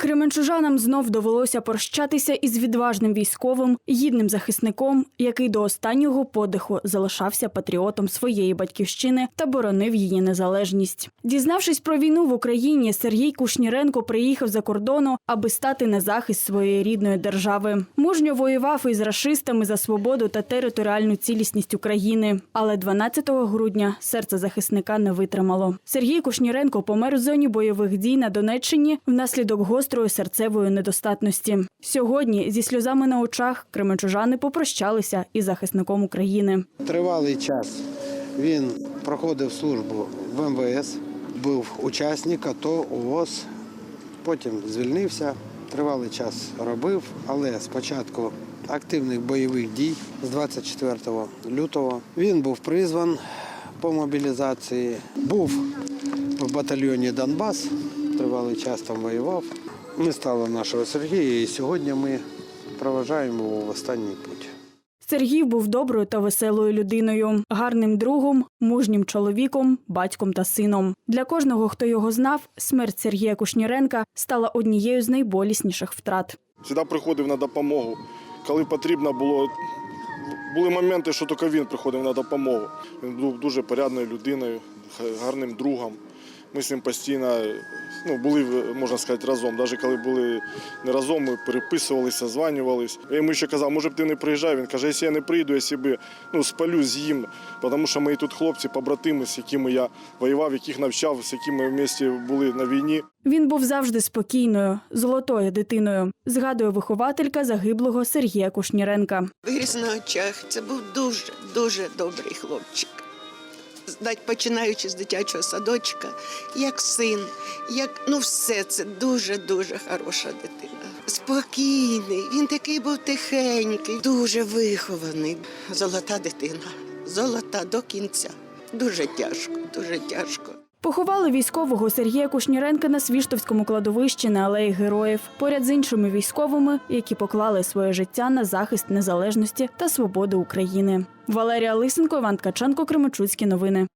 Кременчужанам знов довелося прощатися із відважним військовим, гідним захисником, який до останнього подиху залишався патріотом своєї батьківщини та боронив її незалежність. Дізнавшись про війну в Україні, Сергій Кушніренко приїхав за кордону, аби стати на захист своєї рідної держави. Мужньо воював із рашистами за свободу та територіальну цілісність України. Але 12 грудня серце захисника не витримало. Сергій Кушніренко помер в зоні бойових дій на Донеччині внаслідок гострої серцевої недостатності. Сьогодні зі сльозами на очах кременчужани попрощалися із захисником України. Тривалий час він проходив службу в МВС, був учасник АТО, УОЗ, потім звільнився, тривалий час робив, але спочатку активних бойових дій з 24 лютого він був призван по мобілізації, був в батальйоні Донбас, тривалий час там воював. Не стало нашого Сергія, і сьогодні ми проважаємо його в останній путь. Сергій був доброю та веселою людиною, гарним другом, мужнім чоловіком, батьком та сином. Для кожного, хто його знав, смерть Сергія Кушніренка стала однією з найболісніших втрат. Завжди приходив на допомогу. Коли потрібно було, були моменти, що тільки він приходив на допомогу. Він був дуже порядною людиною, гарним другом. Ми з ним постійно ну, були, можна сказати, разом. Навіть коли були не разом, ми переписувалися, званювалися. Я йому ще казав, може б ти не приїжджай. Він каже, якщо я не прийду, я себе ну, спалю, з'їм. Тому що мої тут хлопці, побратими, з якими я воював, яких навчав, з якими в місті були на війні. Він був завжди спокійною, золотою дитиною, згадує вихователька загиблого Сергія Кушніренка. Виріс на очах. Це був дуже, дуже добрий хлопчик. Починаючи з дитячого садочка, як син, як ну все це дуже дуже хороша дитина. Спокійний, він такий був тихенький, дуже вихований. Золота дитина, золота до кінця. Дуже тяжко, дуже тяжко. Поховали військового Сергія Кушніренка на Свіштовському кладовищі на алеї Героїв, поряд з іншими військовими, які поклали своє життя на захист незалежності та свободи України. Валерія Лисенко, Іван Ткаченко, Кременчуцькі новини.